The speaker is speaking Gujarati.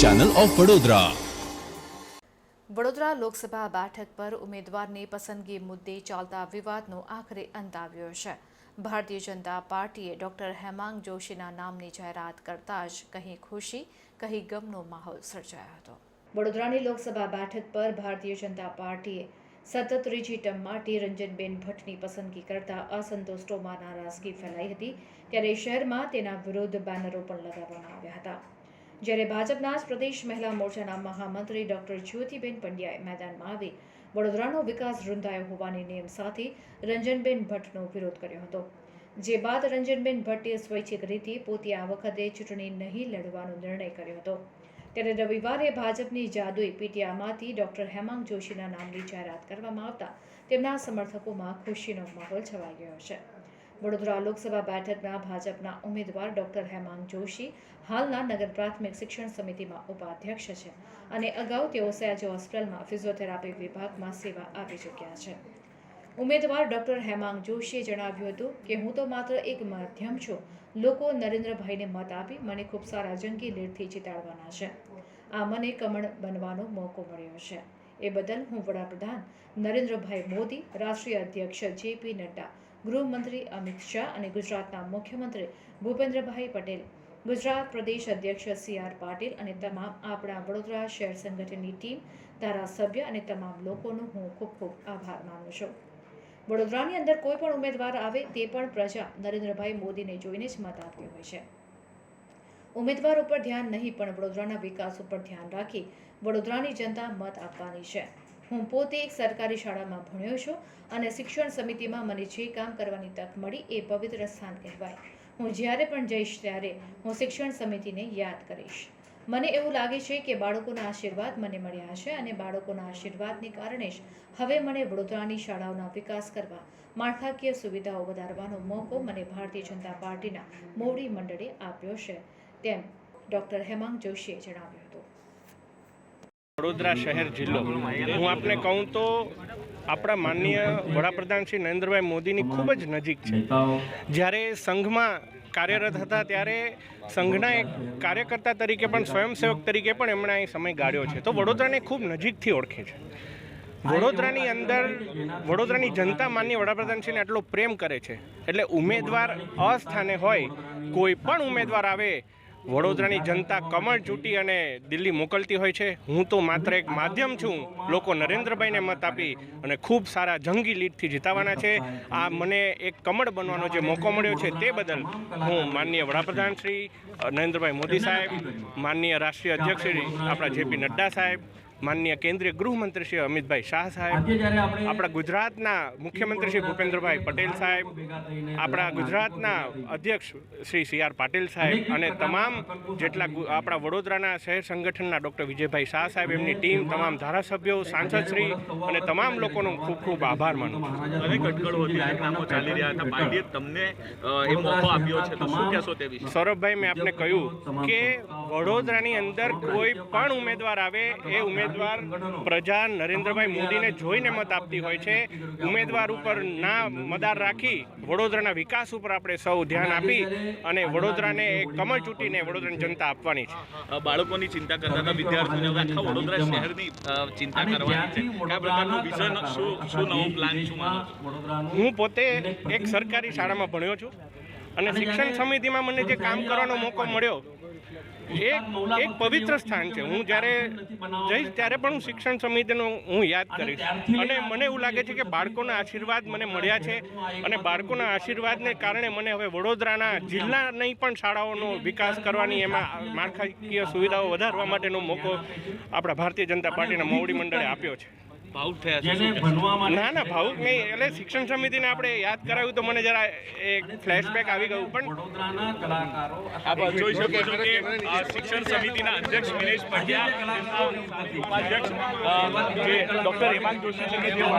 ચેનલ ઓફ વડોદરા વડોદરા લોકસભા બેઠક પર ઉમેદવારની પસંદગી મુદ્દે ચાલતા વિવાદનો આખરે અંત આવ્યો છે. ભારતીય જનતા પાર્ટીએ ડોક્ટર હેમાંગ જોશીના નામની જાહેરાત કરતા જ કહી ખુશી કહી ગમનો માહોલ સર્જાયો હતો. વડોદરાની લોકસભા બેઠક પર ભારતીય જનતા પાર્ટીએ સતત ત્રીજી ટર્મ માટે રંજનબેન ભટ્ટની પસંદગી કરતા અસંતોષોમાં નારાજગી ફેલાઈ હતી. ત્યારે શહેરમાં તેના વિરુદ્ધ બેનરો પણ લગાવવામાં આવ્યા હતા. જ્યારે ભાજપના પ્રદેશ મહિલા મોરચાના મહામંત્રી ડોક્ટર જ્યોતિબેન પંડ્યાએ મેદાનમાં આવી વડોદરાનો વિકાસ રૂંધાયો હોવાની નેમ સાથે રંજનબેન ભટ્ટનો વિરોધ કર્યો હતો. જે બાદ રંજનબેન ભટ્ટે સ્વૈચ્છિક રીતે પોતે આ વખતે ચૂંટણી નહીં લડવાનો નિર્ણય કર્યો હતો. ત્યારે રવિવારે ભાજપની જાદુઈ પીટીઆમાંથી ડોક્ટર હેમાંગ જોશીના નામની જાહેરાત કરવામાં આવતા તેમના સમર્થકોમાં ખુશીનો માહોલ છવાઈ ગયો છે. વડોદરા લોકસભા બેઠકના ભાજપના ઉમેદવાર ડોક્ટર હેમાંગ જોશી હાલના નગર પ્રાથમિક શિક્ષણ સમિતિમાં ઉપાધ્યક્ષ છે અને અગાઉ તેઓ સયાજી હોસ્પિટલમાં ફિઝિયોથેરાપી વિભાગમાં સેવા આપી ચૂક્યા છે. ઉમેદવાર ડૉક્ટર હેમાંગ જોશીએ જણાવ્યું હતું કે હું તો માત્ર એક માધ્યમ છું. લોકો નરેન્દ્રભાઈને મત આપી મને ખૂબ સારા જંગી લીડથી જીતાડવાના છે. આ મને કમળ બનવાનો મોકો મળ્યો છે. એ બદલ હું વડાપ્રધાન નરેન્દ્રભાઈ મોદી, રાષ્ટ્રીય અધ્યક્ષ જેપી નડ્ડા, ગૃહમંત્રી અમિત શાહ અને ગુજરાતના મુખ્યમંત્રી ભૂપેન્દ્રભાઈ પટેલ, ગુજરાત પ્રદેશ અધ્યક્ષ સી આર પાટીલ અને તમામ આપણા વડોદરા શહેર સંગઠનની ટીમ, ધારાસભ્ય અને તમામ લોકોનો હું ખૂબ ખૂબ આભાર માનું છું. વડોદરાની અંદર કોઈ પણ ઉમેદવાર આવે તે પણ પ્રજા નરેન્દ્રભાઈ મોદીને જોઈને જ મત આપ્યો હોય છે. ઉમેદવાર ઉપર ધ્યાન નહીં, પણ વડોદરાના વિકાસ ઉપર ધ્યાન રાખી વડોદરાની જનતા મત આપવાની છે. હું પોતે એક સરકારી શાળામાં ભણ્યો છું અને શિક્ષણ સમિતિમાં મને જે કામ કરવાની તક મળી એ પવિત્ર સ્થાન કહેવાય. હું જ્યારે પણ જઈશ ત્યારે હું શિક્ષણ સમિતિને યાદ કરીશ. મને એવું લાગે છે કે બાળકોના આશીર્વાદ મને મળ્યા છે અને બાળકોના આશીર્વાદને કારણે જ હવે મને વડોદરાની શાળાઓના વિકાસ કરવા માળખાકીય સુવિધાઓ વધારવાનો મોકો મને ભારતીય જનતા પાર્ટીના મોવડી મંડળે આપ્યો છે તેમ ડોક્ટર હેમાંગ જોશીએ જણાવ્યું હતું. વડોદરા શહેર જિલ્લો. હું આપને કહું તો આપણા માનનીય વડાપ્રધાન શ્રી નરેન્દ્રભાઈ મોદીની ખૂબ જ નજીક છે. જ્યારે સંઘમાં કાર્યરત હતા ત્યારે સંઘના એક કાર્યકર્તા તરીકે પણ, સ્વયંસેવક તરીકે પણ એમણે અહીં સમય ગાળ્યો છે. તો વડોદરાને ખૂબ નજીકથી ઓળખે છે. વડોદરાની અંદર વડોદરાની જનતા માન્ય વડાપ્રધાનશ્રીને આટલો પ્રેમ કરે છે. એટલે ઉમેદવાર અસ્થાને હોય, કોઈ પણ ઉમેદવાર આવે વડોદરાની જનતા કમળ ચૂંટી અને દિલ્હી મોકલતી હોય છે. હું તો માત્ર એક માધ્યમ છું. લોકો નરેન્દ્રભાઈને મત આપી અને ખૂબ સારા જંગી લીડથી જીતાવાના છે. આ મને એક કમળ બનવાનો જે મોકો મળ્યો છે તે બદલ હું માનનીય વડાપ્રધાન શ્રી, નરેન્દ્રભાઈ મોદી સાહેબ, માનનીય રાષ્ટ્રીય અધ્યક્ષ શ્રી આપણા જેપી નડ્ડા સાહેબ માનનીય કેન્દ્રીય ગૃહમંત્રી શ્રી અમિતભાઈ શાહ સાહેબ આપણા ગુજરાતના મુખ્યમંત્રી શ્રી ભૂપેન્દ્રભાઈ પટેલ સાહેબ આપણા ગુજરાતના અધ્યક્ષ શ્રી સી આર પાટીલ સાહેબ અને તમામ જેટલા આપણા વડોદરાના શહેર સંગઠનના ડૉક્ટર વિજયભાઈ શાહ સાહેબ એમની ટીમ તમામ ધારાસભ્યો સાંસદશ્રી અને તમામ લોકોનો ખૂબ ખૂબ આભાર માનું છું. અનેક અટકળોથી જાહેરનામું ચાલી રહ્યા હતા પાર્ટીએ તમને અ, એ મોકો આપ્યો છે. તો શું કહેશો તે વિશે? સૌરભભાઈ મેં આપને કહ્યું કે વડોદરાની અંદર કોઈ પણ ઉમેદવાર આવે એ ઉમેદવાર પ્રજા નરેન્દ્રભાઈ મોદીને જોઈને મત આપતી હોય છે. ઉમેદવાર ઉપર ના મદાર રાખી વડોદરાના વિકાસ ઉપર આપણે સૌ ધ્યાન આપી અને વડોદરાને એક કમળ ચૂંટીને વડોદરાની જનતા આપવાની છે. બાળકોની ચિંતા કરતા હતા વિદ્યાર્થીઓને આખા વડોદરા શહેરની ચિંતા કરવાની છે. કયા પ્રકારનું વિઝન શું શું નવું પ્લાન શું હું પોતે એક સરકારી શાળામાં ભણ્યો છું અને શિક્ષણ સમિતિમાં મને જે કામ કરવાનો મોકો મળ્યો એક એક પવિત્ર સ્થાન છે. હું જ્યારે જઈશ ત્યારે પણ હું શિક્ષણ સમિતિનો હું યાદ કરીશ. અને મને એવું લાગે છે કે બાળકોના આશીર્વાદ મને મળ્યા છે અને બાળકોના આશીર્વાદને કારણે મને હવે વડોદરાના જિલ્લાની પણ શાળાઓનો વિકાસ કરવાની એમાં માળખાકીય સુવિધાઓ વધારવા માટેનો મોકો આપણા ભારતીય જનતા પાર્ટીના મોવડી મંડળે આપ્યો છે. ભાવુક થયા કહેશો? ના ના ભાવુક નહીં એટલે શિક્ષણ સમિતિને આપણે યાદ કરાવ્યું તો મને જરા એક ફ્લેશબેક આવી ગયું પણ આપ જોઈ શકો છો કે શિક્ષણ સમિતિના અધ્યક્ષ વિનેશ પંડ્યા ઉપાધ્યક્ષ જે ડોક્ટર હેમાંગ જોશી છે કે જેઓ